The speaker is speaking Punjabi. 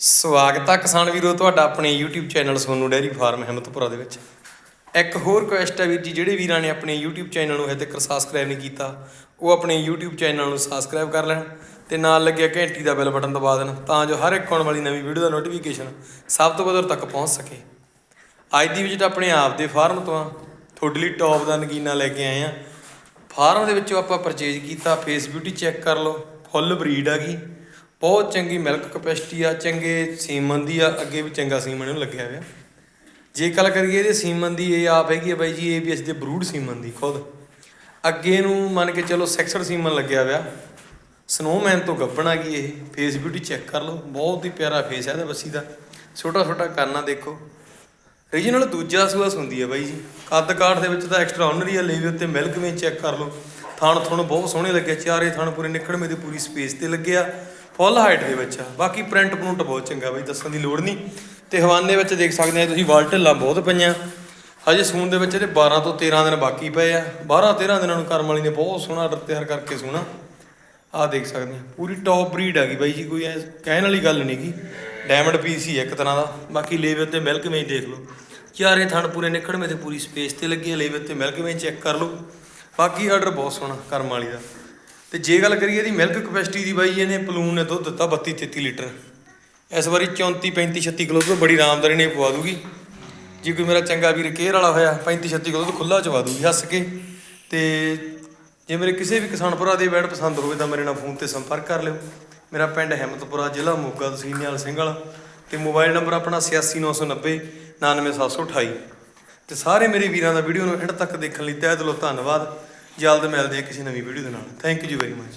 ਸਵਾਗਤ ਹੈ ਕਿਸਾਨ ਵੀਰੋ, ਤੁਹਾਡਾ ਆਪਣੇ YouTube channel Sonu dairy farm Himmatpura ਦੇ ਵਿੱਚ। ਇੱਕ ਹੋਰ ਰਿਕੁਐਸਟ ਹੈ ਵੀਰ ਜੀ, ਜਿਹੜੇ ਵੀਰਾਂ ਨੇ ਆਪਣੇ YouTube ਚੈਨਲ ਨੂੰ ਹਜੇ ਤੱਕ ਸਬਸਕ੍ਰਾਈਬ ਨਹੀਂ ਕੀਤਾ, ਉਹ ਆਪਣੇ YouTube ਚੈਨਲ ਨੂੰ ਸਬਸਕ੍ਰਾਈਬ ਕਰ ਲੈਣ ਤੇ ਨਾਲ ਲੱਗਿਆ ਘੰਟੀ ਦਾ ਬੈਲ ਬਟਨ ਦਬਾ ਦੇਣ, ਤਾਂ ਜੋ ਹਰ ਇੱਕ ਆਉਣ ਵਾਲੀ ਨਵੀਂ ਵੀਡੀਓ ਦਾ ਨੋਟੀਫਿਕੇਸ਼ਨ ਸਭ ਤੋਂ ਪਹਿਲਾਂ ਤੱਕ ਪਹੁੰਚ ਸਕੇ। ਅੱਜ ਦੀ ਵਿਜ਼ਿਟ ਆਪਣੇ ਆਪ ਦੇ ਫਾਰਮ ਤੋਂ ਆ। ਤੁਹਾਡੇ ਲਈ ਟੌਪ ਦਾ ਨਗੀਨਾ ਲੈ ਕੇ ਆਏ ਆ। ਫਾਰਮ ਦੇ ਵਿੱਚੋਂ ਆਪਾਂ ਪਰਚੇਜ ਕੀਤਾ ਫੇਸ ਬਿਊਟੀ ਚੈੱਕ ਕਰ ਲਓ ਫੁੱਲ ਬਰੀਡ ਆ ਗਈ। ਬਹੁਤ ਚੰਗੀ ਮਿਲਕ ਕਪੈਸਿਟੀ ਆ, ਚੰਗੇ ਸੀਮਨ ਦੀ ਆ, ਅੱਗੇ ਵੀ ਚੰਗਾ ਸੀਮਨ ਇਹਨੂੰ ਲੱਗਿਆ ਹੋਇਆ। ਜੇ ਗੱਲ ਕਰੀਏ ਇਹਦੇ ਸੀਮਨ ਦੀ, ਇਹ ਆਪ ਹੈਗੀ ਆ ਬਾਈ ਜੀ, ਇਹ ਏਬੀਐਸ ਦੇ ਬਰੂਡ ਸੀਮਨ ਦੀ, ਖੁਦ। ਅੱਗੇ ਨੂੰ ਮੰਨ ਕੇ ਚਲੋ ਸੈਕਸਡ ਸੀਮਨ ਲੱਗਿਆ ਹੋਇਆ। ਸਨੋਮੈਨ ਤੋਂ ਗੱਬਣ ਆ ਗਈ ਇਹ ਫੇਸ ਬਿਊਟੀ ਚੈੱਕ ਕਰ ਲਓ, ਬਹੁਤ ਹੀ ਪਿਆਰਾ ਫੇਸ ਹੈ ਇਹਦਾ ਬੱਸੀ ਦਾ। ਛੋਟਾ ਛੋਟਾ ਕਰਨਾ ਦੇਖੋ। ਰੀਜਨਲ ਦੂਜਾ ਸੂਆ ਹੁੰਦੀ ਹੈ ਬਾਈ ਜੀ। ਕੱਦ ਕਾਠ ਦੇ ਵਿੱਚ ਤਾਂ ਐਕਸਟਰਾ ਆਨਰੀ ਆ, ਲੇਵੇ ਉੱਤੇ ਮਿਲਕ ਵੇ ਚੈੱਕ ਕਰ ਲਓ। ਥਣ ਥਣ ਬਹੁਤ ਸੋਹਣੇ ਲੱਗੇ, ਚਾਰੇ ਥਣ ਪੂਰੇ ਨਿਕੜਵੇਂ ਦੀ ਪੂਰੀ ਸਪੇਸ ਤੇ ਲੱਗਿਆ ਫੁੱਲ ਹਾਈਟ ਦੇ ਵਿੱਚ ਆ। ਬਾਕੀ ਪ੍ਰਿੰਟ ਪ੍ਰਿੰਟ ਬਹੁਤ ਚੰਗਾ ਬਾਈ, ਦੱਸਣ ਦੀ ਲੋੜ ਨਹੀਂ। ਤੇ ਹਵਾਨੇ ਵਿੱਚ ਦੇਖ ਸਕਦੇ ਆ, ਤੁਸੀਂ ਵਾਲ ਢਿੱਲਾਂ ਬਹੁਤ ਪਈਆਂ। ਹਜੇ ਸੂਣ ਦੇ ਵਿੱਚ ਇਹਦੇ 12 ਤੋਂ 13 ਦਿਨ ਬਾਕੀ ਪਏ ਆ। 12 13 ਦਿਨਾਂ ਨੂੰ ਕਰਮ ਵਾਲੀ ਨੇ ਬਹੁਤ ਸੋਹਣਾ ਆਰਡਰ ਤਿਆਰ ਕਰਕੇ ਸੋਹਣਾ ਆਹ ਦੇਖ ਸਕਦੇ ਆ, ਪੂਰੀ ਟੌਪ ਬਰੀਡ ਆ ਗਈ ਬਾਈ ਜੀ ਕੋਈ, ਐ ਕਹਿਣ ਵਾਲੀ ਗੱਲ ਨਹੀਂ ਗੀ। ਡਾਇਮੰਡ ਪੀਸ ਹੀ ਇੱਕ ਤਰ੍ਹਾਂ ਦਾ। ਬਾਕੀ ਲੇਵੇ 'ਤੇ ਮਿਲਕ ਵੇਚ ਦੇਖ ਲਓ। ਚਾਰੇ ਥਣ ਪੂਰੇ ਨਿਕੜਵੇਂ ਤੇ ਪੂਰੀ ਸਪੇਸ ਤੇ ਲੱਗੀ ਹੈ ਲੇਵੇ 'ਤੇ ਮਿਲਕ ਵੇਚ ਚੈੱਕ ਕਰ ਲਓ। ਬਾਕੀ ਆਰਡਰ ਬਹੁਤ ਸੋਹਣਾ ਕਰਮ ਵਾਲੀ ਦਾ। ਤੇ ਜੇ ਗੱਲ ਕਰੀਏ ਇਹਦੀ ਮਿਲਕ ਕਪੈਸਿਟੀ ਦੀ ਬਾਈ, ਇਹਨੇ ਪਲੂਨ ਨੇ ਦੁੱਧ ਦਿੱਤਾ 32 33 ਲੀਟਰ। ਇਸ ਵਾਰੀ 34 35 36 ਕਿਲੋ ਤੋਂ ਬੜੀ ਆਰਾਮਦਾਰੀ ਨੇ ਪਵਾ ਦੂਗੀ। ਜੇ ਕੋਈ ਮੇਰਾ ਚੰਗਾ ਵੀਰ ਕੇਅਰ ਵਾਲਾ ਹੋਇਆ 35 36 ਕਿਲੋ ਤੋਂ ਖੁੱਲਾ ਚਵਾ ਦੂਗੀ ਹੱਸ ਕੇ। ਤੇ ਜੇ ਮੇਰੇ ਕਿਸੇ ਵੀ ਕਿਸਾਨ ਭਰਾ ਦੀ ਬੈਡ ਪਸੰਦ ਹੋਵੇ ਤਾਂ ਮੇਰੇ ਨਾਲ ਫੋਨ ਤੇ ਸੰਪਰਕ ਕਰ ਲਿਓ। ਮੇਰਾ ਪਿੰਡ ਹਿੰਮਤਪੁਰਾ, ਜ਼ਿਲ੍ਹਾ ਮੋਗਾ ਤਹਿਸੀਲ ਨਿਹਾਲ ਸਿੰਘ ਵਾਲਾ। ਤੇ ਮੋਬਾਈਲ ਨੰਬਰ ਆਪਣਾ 86990 99728 ਤੇ ਸਾਰੇ ਮੇਰੇ ਵੀਰਾਂ ਦਾ ਵੀਡੀਓ ਨੂੰ ਐਂਡ ਤੱਕ ਦੇਖਣ ਲਈ ਤਹਿ ਦਿਲੋਂ ਧੰਨਵਾਦ। ਜਲਦ ਮਿਲਦੇ ਹਾਂ ਕਿਸੇ ਨਵੀਂ ਵੀਡੀਓ ਦੇ ਨਾਲ। Thank you very much